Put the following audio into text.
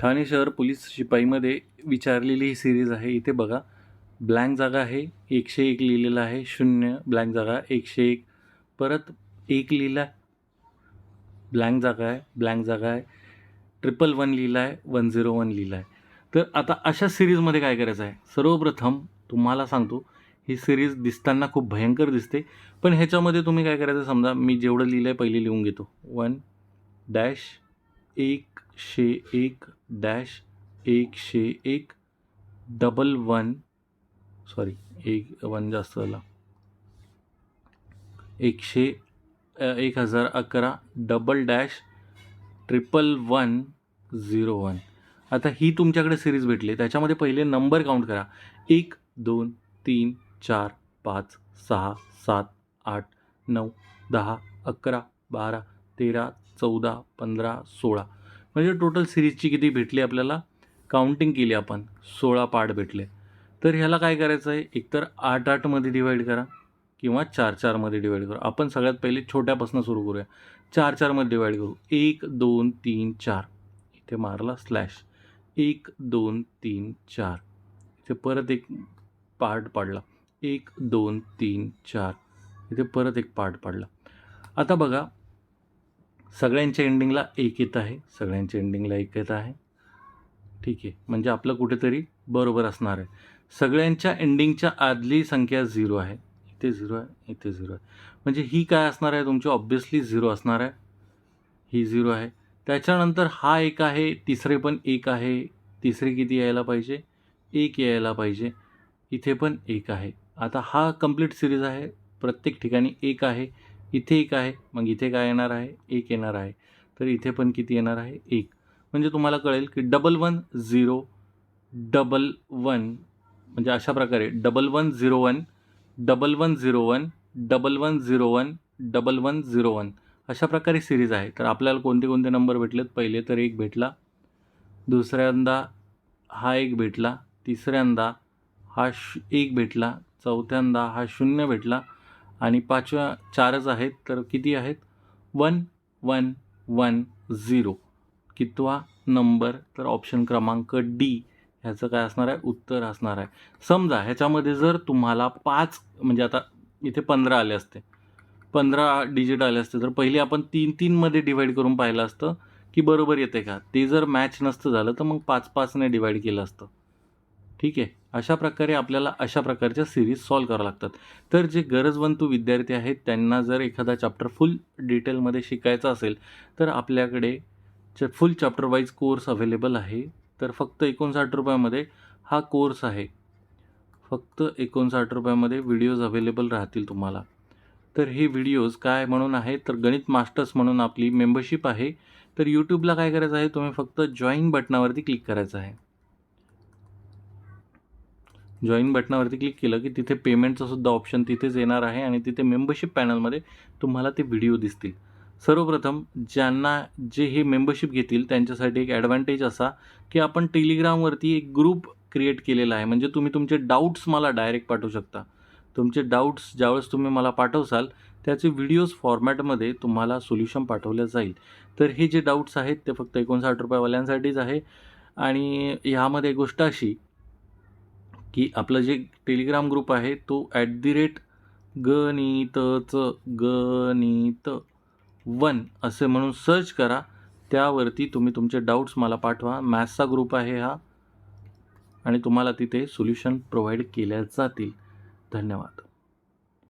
ठाणे शहर पोलीस शिपाईमध्ये विचारलेली ही सिरीज आहे. इथे बघा ब्लँक जागा आहे एकशे एक लिहिलेलं आहे शून्य ब्लँक जागा एकशे एक. परत एक लिहिला आहे ब्लँक जागा आहे ब्लँक जागा आहे. ट्रिपल वन लिहिला आहे वन झिरो वन लिहिला आहे. तर आता अशा सिरीजमध्ये काय करायचं आहे? सर्वप्रथम तुम्हाला सांगतो ही सिरीज दिसताना खूप भयंकर दिसते. पण ह्याच्यामध्ये तुम्ही काय करायचं समजा मी जेवढं लिहिलं आहे पहिले लिहून घेतो. वन डॅश एक एकशे एक डॅश एकशे एक डबल वन सॉरी एक वन जास्त झाला. एकशे एक हजार अकरा double dash triple one zero one. आता ही तुमच्याकडे सिरीज भेटली त्याच्यामध्ये पहिले नंबर काउंट करा. एक दोन तीन चार पाच सहा सात आठ नऊ दहा अकरा बारा तेरा चौदा पंधरा सोळा. म्हणजे टोटल सिरीजची किती भेटली आपल्याला? काउंटिंग केली आपण. सोळा पार्ट भेटले. तर ह्याला काय करायचं आहे? एकतर आठ आठमध्ये डिवाईड करा किंवा चार चारमध्ये डिवाईड करू. आपण सगळ्यात पहिले छोट्यापासून सुरू करूया. चार चारमध्ये डिवाईड करू. एक दोन तीन चार. इथे मारला स्लॅश एक दोन तीन चार. इथे परत एक पार्ट पाडला. एक दोन तीन चार. इथे परत एक पार्ट पाडला. आता बघा सगळ्यांच्या एंडिंगला एक येत आहे. सगळ्यांच्या एंडिंगला एक येत आहे. ठीक आहे. म्हणजे आपलं कुठेतरी बरोबर असणार आहे. सगळ्यांच्या एंडिंगच्या आदली संख्या झिरो आहे. इथे झिरो आहे इथे झिरो आहे. म्हणजे ही काय असणार आहे? तुमची ऑब्व्हियसली झिरो असणार आहे. ही झिरो आहे. त्याच्यानंतर हा एक आहे तिसरे पण एक आहे. तिसरे किती यायला पाहिजे? एक यायला पाहिजे. इथे पण एक आहे. आता हा कंप्लीट सिरीज आहे. प्रत्येक ठिकाणी एक आहे. इथे एक आहे मग इथे काय येणार आहे? एक येणार आहे. तर इथे पण किती येणार आहे? एक. म्हणजे तुम्हाला कळेल की double one zero double one म्हणजे अशा प्रकारे double one zero one double one zero one double one zero one double one zero one अशा प्रकारे सिरीज आहे. तर आपल्याला कोणते कोणते नंबर भेटलेत? पहिले तर एक भेटला. दुसऱ्यांदा हा एक भेटला. तिसऱ्यांदा हा श एक भेटला. चौथ्यांदा हा शून्य भेटला. आणि पाचव्या चारच आहेत तर किती आहेत? One one one zero. कितवा नंबर? तर ऑप्शन क्रमांक डी ह्याचं काय असणार आहे? उत्तर असणार आहे. समजा ह्याच्यामध्ये जर तुम्हाला पाच म्हणजे आता इथे पंधरा आले असते. पंधरा डिजिट आले असते तर पहिले आपण तीन तीनमध्ये डिवाईड करून पाहिलं असतं की बरोबर येते का? ते जर मॅच नसतं झालं तर मग पाच पाचने डिवाईड केलं असतं. ठीक आहे? अशा प्रकारे आपल्याला अशा प्रकारच्या सिरीज सॉल्व करावं लागतात. तर जे गरजवंतू विद्यार्थी आहेत त्यांना जर एखादा चॅप्टर फुल डिटेलमध्ये शिकायचा असेल तर आपल्याकडे च full chapter wise course available आहे. तर फक्त एकोणसाठ रुपयामध्ये हा कोर्स आहे. फक्त एकोणसाठ रुपयामध्ये व्हिडिओज अवेलेबल राहतील तुम्हाला. तर हे व्हिडिओज काय म्हणून आहे तर गणित मास्टर्स म्हणून आपली मेंबरशिप आहे. तर यूट्यूबला काय करायचं आहे? तुम्ही फक्त जॉईन बटनावरती क्लिक करायचं आहे. जॉईन बटनावरती क्लिक केलं की तिथे पेमेंटचं सुद्धा ऑप्शन तिथेच येणार आहे आणि तिथे मेंबरशिप पॅनलमध्ये तुम्हाला ते व्हिडिओ दिसतील. सर्वप्रथम ज्यांना जे हे मेंबरशिप घेतील त्यांच्यासाठी एक ॲडव्हान्टेज असा की आपण टेलिग्रामवरती एक ग्रुप क्रिएट केलेला आहे. म्हणजे तुम्ही तुमचे डाऊट्स मला डायरेक्ट पाठवू शकता. तुमचे डाऊट्स ज्यावेळेस तुम्ही मला पाठवसाल त्याचे व्हिडिओज फॉर्मॅटमध्ये तुम्हाला सोल्युशन पाठवलं जाईल. तर हे जे डाऊट्स आहेत ते फक्त एकोणसाठ रुपयावाल्यांसाठीच आहे. आणि ह्यामध्ये गोष्ट अशी की आपलं जे टेलिग्राम ग्रुप आहे तो ॲट दी रेट गणितचं गणित वन असे म्हणून सर्च करा. त्यावरती तुम्ही तुमचे डाऊट्स मला पाठवा. मॅथ्सचा ग्रुप आहे हा. आणि तुम्हाला तिथे सोल्युशन प्रोव्हाइड केल्या जातील. धन्यवाद.